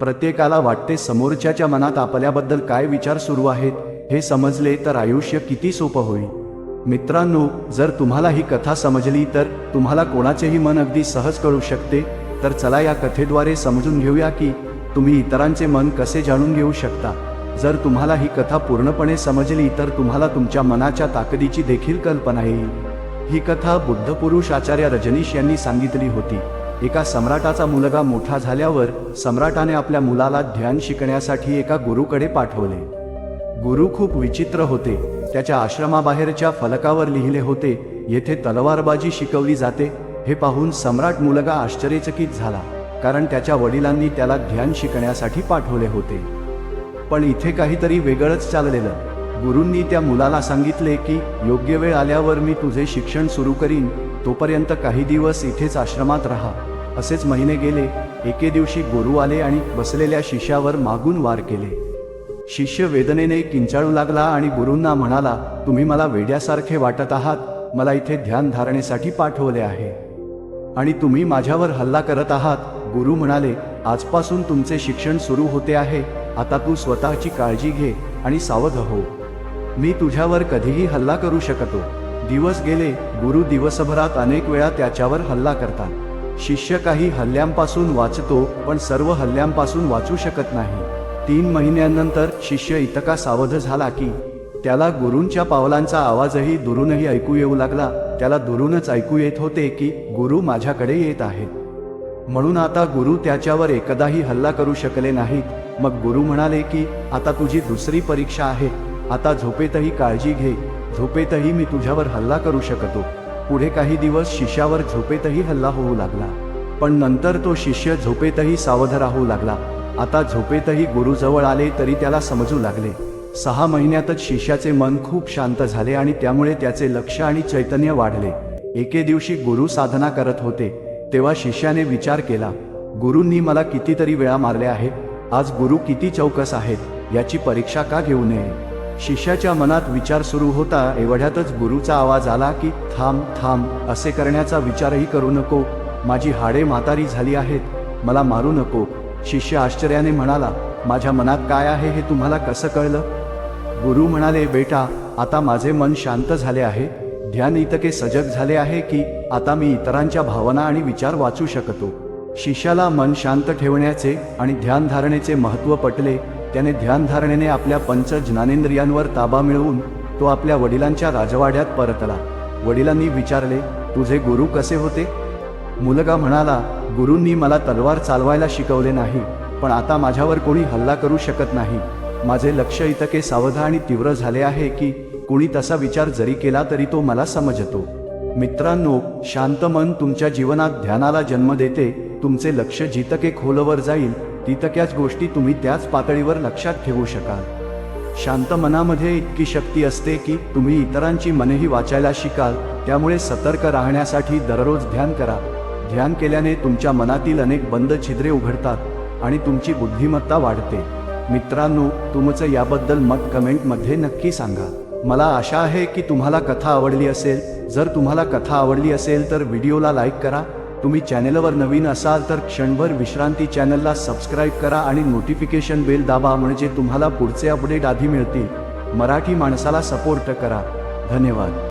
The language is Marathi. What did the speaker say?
प्रत्येकाला वाटते समोरच्याच्या मनात आपल्याबद्दल काय विचार सुरू आहेत हे समजले तर आयुष्य किती सोपं होईल. मित्रांनो जर तुम्हाला ही कथा समजली तर तुम्हाला कोणाचेही मन अगदी सहज कळू शकते. तर चला या कथेद्वारे समजून घेऊया की तुम्ही इतरांचे मन कसे जाणून घेऊ शकता. जर तुम्हाला ही कथा पूर्णपणे समजली तर तुम्हाला तुमच्या मनाच्या ताकदीची देखील कल्पना येईल. ही कथा बुद्धपुरुष आचार्य रजनीश यांनी सांगितली होती. एका सम्राटाचा मुलगा मोठा झाल्यावर सम्राटाने आपल्या मुलाला ध्यान शिकण्यासाठी एका गुरुकडे पाठवले. गुरु खूप विचित्र होते. त्याच्या आश्रमाबाहेरच्या फलकावर लिहिले होते येथे तलवारबाजी शिकवली जाते. हे पाहून सम्राट मुलगा आश्चर्यचकित झाला कारण त्याच्या वडिलांनी त्याला ध्यान शिकण्यासाठी पाठवले होते. पण इथे काहीतरी वेगळंच चाललेलं. गुरूंनी त्या मुलाला सांगितले की योग्य वेळ आल्यावर मी तुझे शिक्षण सुरू करीन तोपर्यंत काही दिवस इथेच आश्रमात राहा. असेच महिने गेले एके दिवशी गुरु आले आणि बसलेल्या शिष्यावर मागून वार केले. शिष्य वेदनेने किंचाळू लागला आणि गुरूंना म्हणाला तुम्ही मला वेड्यासारखे वाटत आहात. मला इथे ध्यान धारणेसाठी पाठवले आहे. आणि तुम्ही माझ्यावर हल्ला करत आहात. गुरु म्हणाले आजपासून तुमचे शिक्षण सुरू होते आहे. आता तू स्वतःची काळजी घे आणि सावध हो. मी तुझ्यावर कधीही हल्ला करू शकतो. दिवस गेले गुरु दिवसभरात अनेक वेळा त्याच्यावर हल्ला करतात. शिष्य काही हल्ल्यांपासून वाचतो पण सर्व हल्ल्यांपासून वाचू शकत नाही. तीन महिन्यांनंतर शिष्य इतका सावध झाला की त्याला गुरूंच्या पावलांचा आवाजही दुरूनही ऐकू येऊ लागला. त्याला दुरूनच ऐकू येत होते की गुरु माझ्याकडे येत आहेत. म्हणून आता गुरु त्याच्यावर एकदाही हल्ला करू शकले नाहीत. मग गुरु म्हणाले की आता तुझी दुसरी परीक्षा आहे. आता झोपेतही काळजी घे. झोपेतही मी तुझ्यावर हल्ला करू शकतो. पुढे काही दिवस शिष्यावर झोपेतही हल्ला होऊ लागला. पण नंतर तो शिष्य झोपेतही सावध राहू लागला. आता झोपेतही गुरुजवळ आले तरी त्याला समजू लागले. सहा महिन्यातच शिष्याचे मन खूप शांत झाले आणि त्यामुळे त्याचे लक्ष आणि चैतन्य वाढले. एके दिवशी गुरु साधना करत होते. तेव्हा शिष्याने विचार केला गुरूंनी मला कितीतरी वेळा मारले आहे. आज गुरु किती चौकस आहेत. याची परीक्षा का घेऊ नये? शिष्याच्या मनात विचार सुरू होता एवढ्यातच गुरुचा आवाज आला की थांब थांब असे करण्याचा विचारही करू नको. माझी हाडे म्हातारी झाली आहेत मला मारू नको. शिष्य आश्चर्याने म्हणाला माझ्या मनात काय आहे हे तुम्हाला कसं कळलं? गुरु म्हणाले बेटा आता माझे मन शांत झाले आहे. ध्यान इतके सजग झाले आहे की आता मी इतरांच्या भावना आणि विचार वाचू शकतो. शिष्याला मन शांत ठेवण्याचे आणि ध्यानधारणेचे महत्त्व पटले. त्याने ध्यानधारणेने आपल्या पंच ज्ञानेंद्रियांवर ताबा मिळवून तो आपल्या वडिलांच्या राजवाड्यात परतला. वडिलांनी विचारले तुझे गुरु कसे होते? मुलगा म्हणाला गुरूंनी मला तलवार चालवायला शिकवले नाही पण आता माझ्यावर कोणी हल्ला करू शकत नाही. माझे लक्ष इतके सावध आणि तीव्र झाले आहे की कुणी तसा विचार जरी केला तरी तो मला समजतो. मित्रांनो शांत मन तुमच्या जीवनात ध्यानाला जन्म देते तुमचे लक्ष जितके खोलवर जाईल तितक्याच गोष्टी तुम्ही त्याच पातळीवर लक्षात ठेवू शकाल. शांत मनामध्ये इतकी शक्ती असते की तुम्ही इतरांची मनेही वाचायला शिकाल त्यामुळे सतर्क राहण्यासाठी दररोज ध्यान करा. ध्यान केल्याने तुमच्या मनातील अनेक बंद छिद्रे उघडतात आणि तुमची बुद्धिमत्ता वाढते. मित्रांनो तुमचं याबद्दल मत कमेंटमध्ये नक्की सांगा. मला आशा आहे की तुम्हाला कथा आवडली असेल. जर तुम्हाला कथा आवडली असेल तर व्हिडिओला लाईक करा. तुम्ही चॅनेलवर नवीन असाल तर क्षणभर विश्रांती चॅनलला सबस्क्राईब करा आणि नोटिफिकेशन बेल दाबा म्हणजे तुम्हाला पुढचे अपडेट आधी मिळतील. मराठी माणसाला सपोर्ट करा. धन्यवाद.